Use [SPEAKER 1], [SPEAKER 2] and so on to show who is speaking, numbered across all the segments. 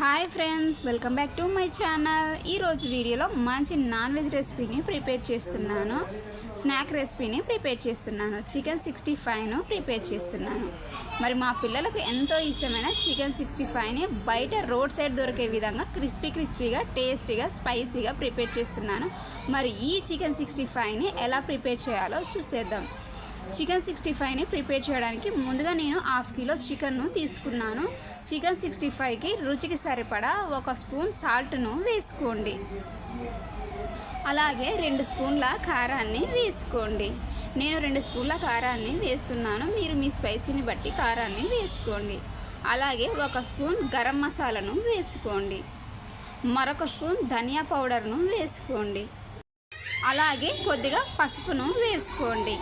[SPEAKER 1] Hi friends welcome back to my channel ఈరోజు వీడియోలో మంచి నాన్ వెజ్ రెసిపీని ప్రిపేర్ చేస్తున్నాను. స్నాక్ రెసిపీని ప్రిపేర్ చేస్తున్నాను. చికెన్ సిక్స్టీ ఫైవ్ను ప్రిపేర్ చేస్తున్నాను. మరి మా పిల్లలకు ఎంతో ఇష్టమైన చికెన్ సిక్స్టీ ఫైవ్ని బయట రోడ్ సైడ్ దొరికే విధంగా క్రిస్పీ క్రిస్పీగా టేస్టీగా స్పైసీగా ప్రిపేర్ చేస్తున్నాను. మరి ఈ చికెన్ సిక్స్టీ ఫైవ్ని ఎలా ప్రిపేర్ చేయాలో చూసేద్దాం. చికెన్ సిక్స్టీ ఫైవ్ని ప్రిపేర్ చేయడానికి ముందుగా నేను హాఫ్ కిలో చికెన్ను తీసుకున్నాను. చికెన్ సిక్స్టీ ఫైవ్కి రుచికి సరిపడా ఒక స్పూన్ సాల్ట్ను వేసుకోండి. అలాగే రెండు స్పూన్ల కారాన్ని వేసుకోండి. నేను రెండు స్పూన్ల కారాన్ని వేస్తున్నాను. మీరు మీ స్పైసీని బట్టి కారాన్ని వేసుకోండి. అలాగే ఒక స్పూన్ గరం మసాలాను వేసుకోండి. మరొక స్పూన్ ధనియా పౌడర్ను వేసుకోండి. అలాగే కొద్దిగా పసుపును వేసుకోండి.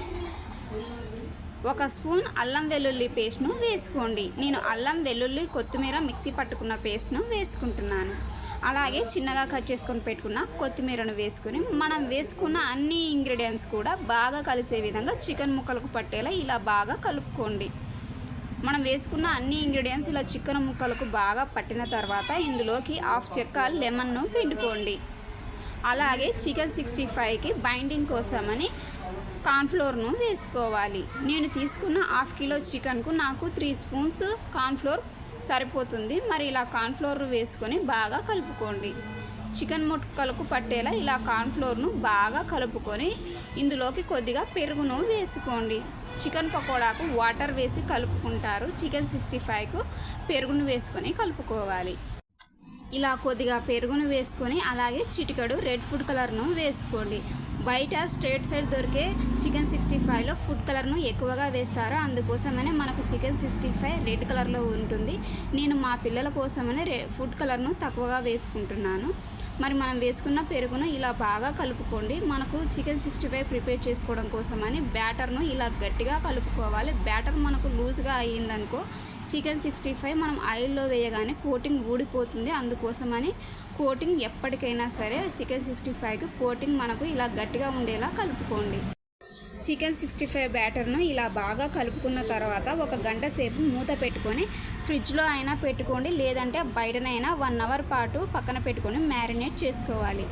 [SPEAKER 1] ఒక స్పూన్ అల్లం వెల్లుల్లి పేస్ట్ను వేసుకోండి. నేను అల్లం వెల్లుల్లి కొత్తిమీర మిక్సీ పట్టుకున్న పేస్ట్ను వేసుకుంటున్నాను. అలాగే చిన్నగా కట్ చేసుకొని పెట్టుకున్న కొత్తిమీరను వేసుకొని మనం వేసుకున్న అన్ని ఇంగ్రీడియంట్స్ కూడా బాగా కలిసే విధంగా చికెన్ ముక్కలకు పట్టేలా ఇలా బాగా కలుపుకోండి. మనం వేసుకున్న అన్ని ఇంగ్రీడియంట్స్ ఇలా చికెన్ ముక్కలకు బాగా పట్టిన తర్వాత ఇందులోకి హాఫ్ చెక్క లెమన్ను పిండుకోండి. అలాగే చికెన్ సిక్స్టీ ఫైవ్కి బైండింగ్ కోసమని కార్న్ఫ్లోర్ను వేసుకోవాలి. నేను తీసుకున్న హాఫ్ కిలో చికెన్కు నాకు త్రీ స్పూన్స్ కార్న్ఫ్లోర్ సరిపోతుంది. మరి ఇలా కార్న్ఫ్లోర్ వేసుకొని బాగా కలుపుకోండి. చికెన్ ముక్కలకు పట్టేలా ఇలా కార్న్ఫ్లోర్ను బాగా కలుపుకొని ఇందులోకి కొద్దిగా పెరుగును వేసుకోండి. చికెన్ పకోడాకు వాటర్ వేసి కలుపుకుంటారు. చికెన్ సిక్స్టీ ఫైవ్కు పెరుగును వేసుకొని కలుపుకోవాలి. ఇలా కొద్దిగా పెరుగును వేసుకొని అలాగే చిటికడు రెడ్ ఫుడ్ కలర్ను వేసుకోండి. బయట స్ట్రేట్ సైడ్ దొరికే చికెన్ సిక్స్టీ ఫైవ్లో ఫుడ్ కలర్ను ఎక్కువగా వేస్తారు? అందుకోసమనే మనకు చికెన్ సిక్స్టీ ఫైవ్ రెడ్ కలర్లో ఉంటుంది. నేను మా పిల్లల కోసమనే రె ఫుడ్ కలర్ను తక్కువగా వేసుకుంటున్నాను. మరి మనం వేసుకున్న పెరుగును ఇలా బాగా కలుపుకోండి. మనకు చికెన్ సిక్స్టీ ఫైవ్ ప్రిపేర్ చేసుకోవడం కోసమని బ్యాటర్ను ఇలా గట్టిగా కలుపుకోవాలి. బ్యాటర్ మనకు లూజ్గా అయ్యిందనుకో చికెన్ సిక్స్టీ ఫైవ్ మనం ఆయిల్లో వేయగానే కోటింగ్ ఊడిపోతుంది. అందుకోసమని కోటింగ్ ఎప్పటికైనా సరే చికెన్ సిక్స్టీ ఫైవ్కి కోటింగ్ మనకు ఇలా గట్టిగా ఉండేలా కలుపుకోండి. చికెన్ సిక్స్టీ ఫైవ్ బ్యాటర్ను ఇలా బాగా కలుపుకున్న తర్వాత ఒక గంట సేపు మూత పెట్టుకొని ఫ్రిడ్జ్లో అయినా పెట్టుకోండి లేదంటే బయటనైనా వన్ అవర్ పాటు పక్కన పెట్టుకొని మ్యారినేట్ చేసుకోవాలి.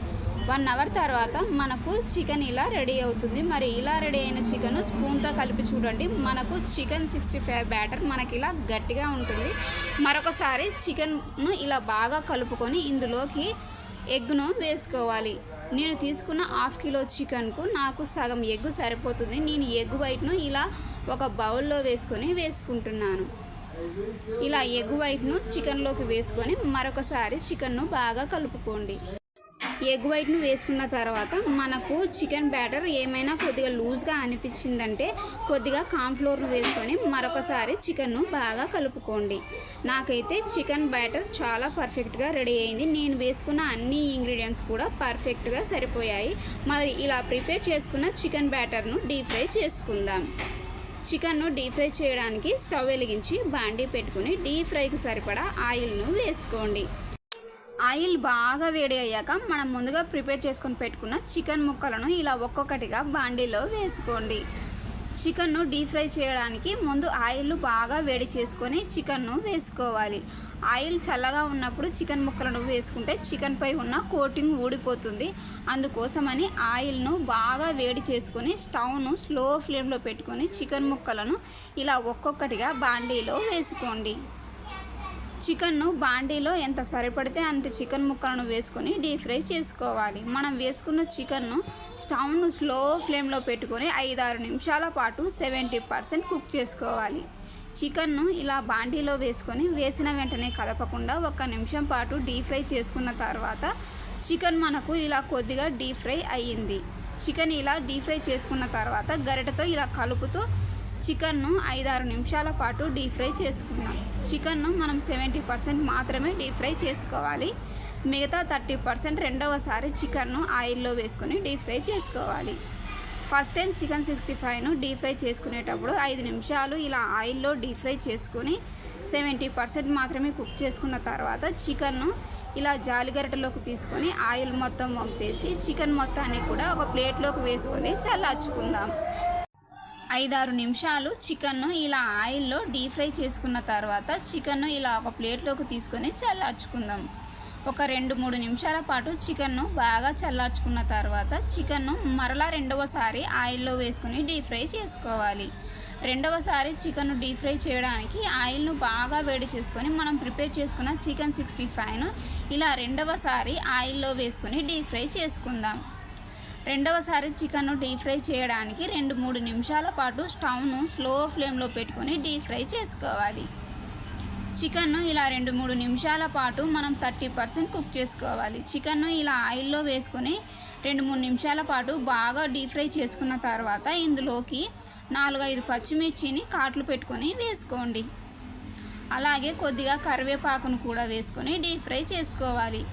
[SPEAKER 1] వన్ అవర్ తర్వాత మనకు చికెన్ ఇలా రెడీ అవుతుంది. మరి ఇలా రెడీ అయిన చికెన్ స్పూన్తో కలిపి చూడండి. మనకు చికెన్ సిక్స్టీ ఫైవ్ బ్యాటర్ మనకి ఇలా గట్టిగా ఉంటుంది. మరొకసారి చికెన్ను ఇలా బాగా కలుపుకొని ఇందులోకి ఎగ్ను వేసుకోవాలి. నేను తీసుకున్న హాఫ్ కిలో చికెన్కు నాకు సగం ఎగ్గు సరిపోతుంది. నేను ఎగ్ వైట్ను ఇలా ఒక బౌల్లో వేసుకొని వేసుకుంటున్నాను. ఇలా ఎగ్ వైట్ను చికెన్లోకి వేసుకొని మరొకసారి చికెన్ను బాగా కలుపుకోండి. ఎగ్ వైట్ను వేసుకున్న తర్వాత మనకు చికెన్ బ్యాటర్ ఏమైనా కొద్దిగా లూజ్గా అనిపించిందంటే కొద్దిగా కాన్ఫ్లోర్ను వేసుకొని మరొకసారి చికెన్ను బాగా కలుపుకోండి. నాకైతే చికెన్ బ్యాటర్ చాలా పర్ఫెక్ట్గా రెడీ అయింది. నేను వేసుకున్న అన్ని ఇంగ్రీడియంట్స్ కూడా పర్ఫెక్ట్గా సరిపోయాయి. మరి ఇలా ప్రిపేర్ చేసుకున్న చికెన్ బ్యాటర్ను డీప్ ఫ్రై చేసుకుందాం. చికెన్ను డీప్ ఫ్రై చేయడానికి స్టవ్ వెలిగించి బాండీ పెట్టుకుని డీప్ ఫ్రైకి సరిపడా ఆయిల్ను వేసుకోండి. ఆయిల్ బాగా వేడి అయ్యాక మనం ముందుగా ప్రిపేర్ చేసుకొని పెట్టుకున్న చికెన్ ముక్కలను ఇలా ఒక్కొక్కటిగా బాండీలో వేసుకోండి. చికెన్ను డీప్ ఫ్రై చేయడానికి ముందు ఆయిల్ బాగా వేడి చేసుకొని చికెన్ను వేసుకోవాలి. ఆయిల్ చల్లగా ఉన్నప్పుడు చికెన్ ముక్కలను వేసుకుంటే చికెన్పై ఉన్న కోటింగ్ ఊడిపోతుంది. అందుకోసమని ఆయిల్ను బాగా వేడి చేసుకొని స్టవ్ను స్లో ఫ్లేమ్లో పెట్టుకొని చికెన్ ముక్కలను ఇలా ఒక్కొక్కటిగా బాండీలో వేసుకోండి. చికెన్ను బాండీలో ఎంత సరిపడితే అంత చికెన్ ముక్కలను వేసుకొని డీప్ ఫ్రై చేసుకోవాలి. మనం వేసుకున్న చికెన్ను స్టవ్ను స్లో ఫ్లేమ్లో పెట్టుకొని ఐదారు నిమిషాల పాటు సెవెంటీ పర్సెంట్ కుక్ చేసుకోవాలి. చికెన్ను ఇలా బాండీలో వేసుకొని వేసిన వెంటనే కదపకుండా ఒక నిమిషం పాటు డీప్ ఫ్రై చేసుకున్న తర్వాత చికెన్ మనకు ఇలా కొద్దిగా డీప్ ఫ్రై అయ్యింది. చికెన్ ఇలా డీప్ ఫ్రై చేసుకున్న తర్వాత గరిటతో ఇలా కలుపుతూ చికెన్ను ఐదారు నిమిషాల పాటు డీప్ ఫ్రై చేసుకున్నాం చికెన్ను మనం సెవెంటీ పర్సెంట్ మాత్రమే డీప్ ఫ్రై చేసుకోవాలి. మిగతా థర్టీ పర్సెంట్ రెండవసారి చికెన్ను ఆయిల్లో వేసుకొని డీప్ ఫ్రై చేసుకోవాలి. ఫస్ట్ టైం చికెన్ సిక్స్టీ ఫైవ్ను డీప్ ఫ్రై చేసుకునేటప్పుడు ఐదు నిమిషాలు ఇలా ఆయిల్లో డీప్ ఫ్రై చేసుకొని సెవెంటీ పర్సెంట్ మాత్రమే కుక్ చేసుకున్న తర్వాత చికెన్ను ఇలా జాలిగరటలోకి తీసుకొని ఆయిల్ మొత్తం వంపేసి చికెన్ మొత్తాన్ని కూడా ఒక ప్లేట్లోకి వేసుకొని చల్లార్చుకుందాం. ఐదారు నిమిషాలు చికెన్ను ఇలా ఆయిల్లో డీప్ ఫ్రై చేసుకున్న తర్వాత చికెన్ను ఇలా ఒక ప్లేట్లోకి తీసుకొని చల్లార్చుకుందాం. ఒక రెండు మూడు నిమిషాల పాటు చికెన్ను బాగా చల్లార్చుకున్న తర్వాత చికెన్ను మరలా రెండవసారి ఆయిల్లో వేసుకొని డీప్ ఫ్రై చేసుకోవాలి. రెండవసారి చికెన్ డీప్ ఫ్రై చేయడానికి ఆయిల్ను బాగా వేడి చేసుకొని మనం ప్రిపేర్ చేసుకున్న చికెన్ సిక్స్టీ ఫైవ్ను ఇలా రెండవసారి ఆయిల్లో వేసుకొని డీప్ ఫ్రై చేసుకుందాం. రెండవసారి చికెన్ డీప్ ఫ్రై చేయడానికి రెండు మూడు నిమిషాల పాటు స్టవ్ను స్లో ఫ్లేమ్లో పెట్టుకొని డీప్ ఫ్రై చేసుకోవాలి. చికెన్ను ఇలా రెండు మూడు నిమిషాల పాటు మనం థర్టీ పర్సెంట్ కుక్ చేసుకోవాలి. చికెన్ను ఇలా ఆయిల్లో వేసుకొని రెండు మూడు నిమిషాల పాటు బాగా డీప్ ఫ్రై చేసుకున్న తర్వాత ఇందులోకి నాలుగైదు పచ్చిమిర్చిని కాట్లు పెట్టుకొని వేసుకోండి. అలాగే కొద్దిగా కరివేపాకును కూడా వేసుకొని డీప్ ఫ్రై చేసుకోవాలి.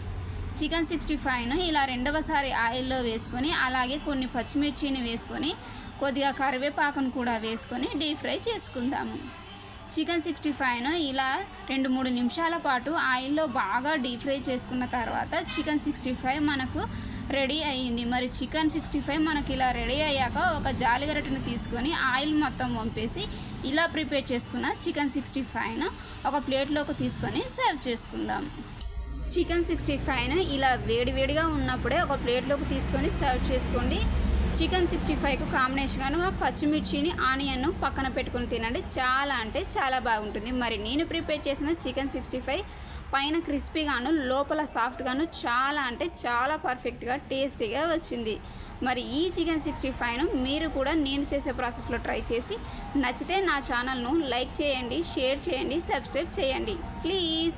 [SPEAKER 1] చికెన్ సిక్స్టీ ఫైవ్ను ఇలా రెండవసారి ఆయిల్లో వేసుకొని అలాగే కొన్ని పచ్చిమిర్చిని వేసుకొని కొద్దిగా కరివేపాకును కూడా వేసుకొని డీప్ ఫ్రై చేసుకుందాము చికెన్ సిక్స్టీ ఫైవ్ను ఇలా రెండు మూడు నిమిషాల పాటు ఆయిల్లో బాగా డీప్ ఫ్రై చేసుకున్న తర్వాత చికెన్ సిక్స్టీ ఫైవ్ మనకు రెడీ అయ్యింది. మరి చికెన్ సిక్స్టీ ఫైవ్ మనకి ఇలా రెడీ అయ్యాక ఒక జాలిగరటను తీసుకొని ఆయిల్ మొత్తం వంపేసి ఇలా ప్రిపేర్ చేసుకున్న చికెన్ సిక్స్టీ ఫైవ్ను ఒక ప్లేట్లోకి తీసుకొని సర్వ్ చేసుకుందాం. చికెన్ సిక్స్టీ ఫైవ్ను ఇలా వేడివేడిగా ఉన్నప్పుడే ఒక ప్లేట్లోకి తీసుకొని సర్వ్ చేసుకోండి. చికెన్ సిక్స్టీ ఫైవ్కు కాంబినేషన్గా పచ్చిమిర్చిని ఆనియన్ను పక్కన పెట్టుకొని తినండి. చాలా అంటే చాలా బాగుంటుంది. మరి నేను ప్రిపేర్ చేసిన చికెన్ సిక్స్టీ ఫైవ్ పైన క్రిస్పీగాను లోపల సాఫ్ట్గాను చాలా అంటే చాలా పర్ఫెక్ట్గా టేస్టీగా వచ్చింది. మరి ఈ చికెన్ సిక్స్టీ ఫైవ్ను మీరు కూడా నేను చేసే ప్రాసెస్లో ట్రై చేసి నచ్చితే నా ఛానల్ను లైక్ చేయండి షేర్ చేయండి సబ్స్క్రైబ్ చేయండి. ప్లీజ్!